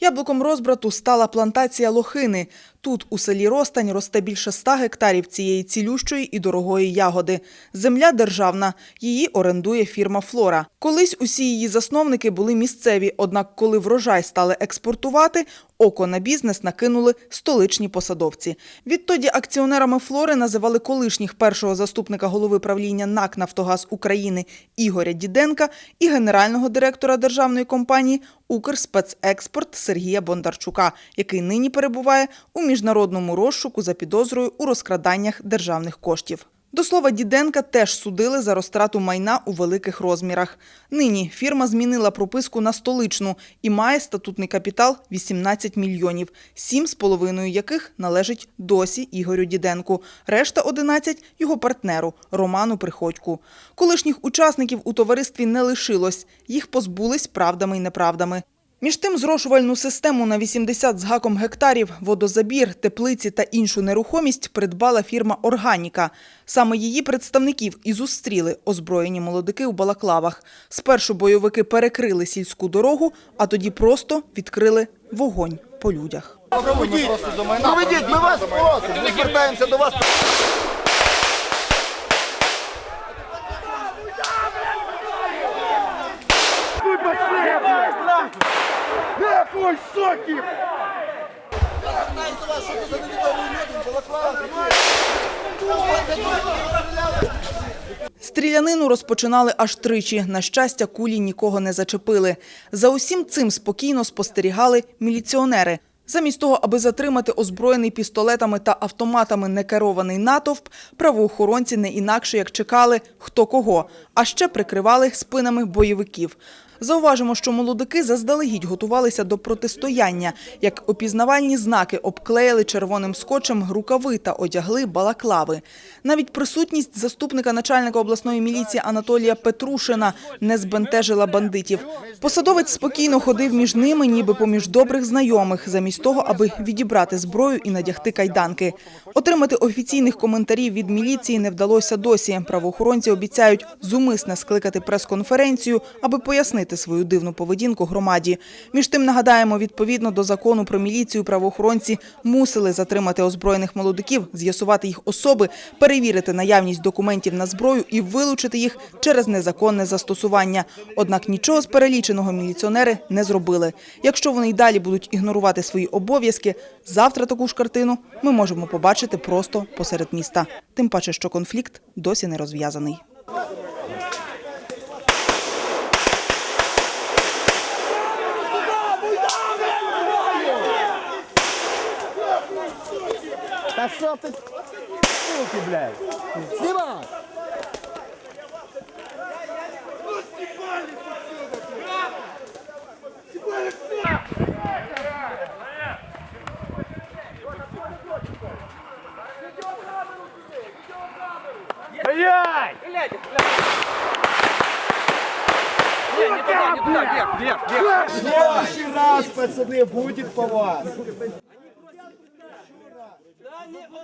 Яблуком розбрату стала плантація лохини. Тут, у селі Ростань, росте більше ста гектарів цієї цілющої і дорогої ягоди. Земля державна, її орендує фірма Флора. Колись усі її засновники були місцеві, однак коли врожай стали експортувати, око на бізнес накинули столичні посадовці. Відтоді акціонерами Флори називали колишніх першого заступника голови правління НАК «Нафтогаз України» Ігоря Діденка і генерального директора державної компанії «Укрспецекспорт» Сергія Бондарчука, який нині перебуває у міжнародному розшуку за підозрою у розкраданнях державних коштів. До слова, Діденка теж судили за розтрату майна у великих розмірах. Нині фірма змінила прописку на столичну і має статутний капітал 18 мільйонів, 7,5 яких належить досі Ігорю Діденку. Решта 11 – його партнеру Роману Приходьку. Колишніх учасників у товаристві не лишилось. Їх позбулись правдами й неправдами. Між тим, зрошувальну систему на 80 з гаком гектарів, водозабір, теплиці та іншу нерухомість придбала фірма «Органіка». Саме її представників і зустріли озброєні молодики у балаклавах. Спершу бойовики перекрили сільську дорогу, а тоді просто відкрили вогонь по людях. Проведіть, ми вас просимо, ми звертаємося до вас. Невідомий люди, балаклава. Стрілянину розпочинали аж тричі. На щастя, кулі нікого не зачепили. За усім цим спокійно спостерігали міліціонери. Замість того, аби затримати озброєний пістолетами та автоматами некерований натовп, правоохоронці не інакше як чекали хто кого, а ще прикривали спинами бойовиків. Зауважимо, що молодики заздалегідь готувалися до протистояння. Як опізнавальні знаки обклеїли червоним скотчем рукави та одягли балаклави. Навіть присутність заступника начальника обласної міліції Анатолія Петрушина не збентежила бандитів. Посадовець спокійно ходив між ними, ніби поміж добрих знайомих, замість того, аби відібрати зброю і надягти кайданки. Отримати офіційних коментарів від міліції не вдалося досі. Правоохоронці обіцяють зумисне скликати прес-конференцію, аби пояснити свою дивну поведінку громаді. Між тим нагадаємо, відповідно до закону про міліцію, правоохоронці мусили затримати озброєних молодиків, з'ясувати їх особи, перевірити наявність документів на зброю і вилучити їх через незаконне застосування. Однак нічого з переліченого міліціонери не зробили. Якщо вони й далі будуть ігнорувати свої обов'язки, завтра таку ж картину ми можемо побачити просто посеред міста. Тим паче, що конфлікт досі не розв'язаний. Да что ты... Суки, блядь. Снимай! Блядь! Блядь, блядь! Вверх, вверх, вверх! В следующий раз, пацаны, будет по вас!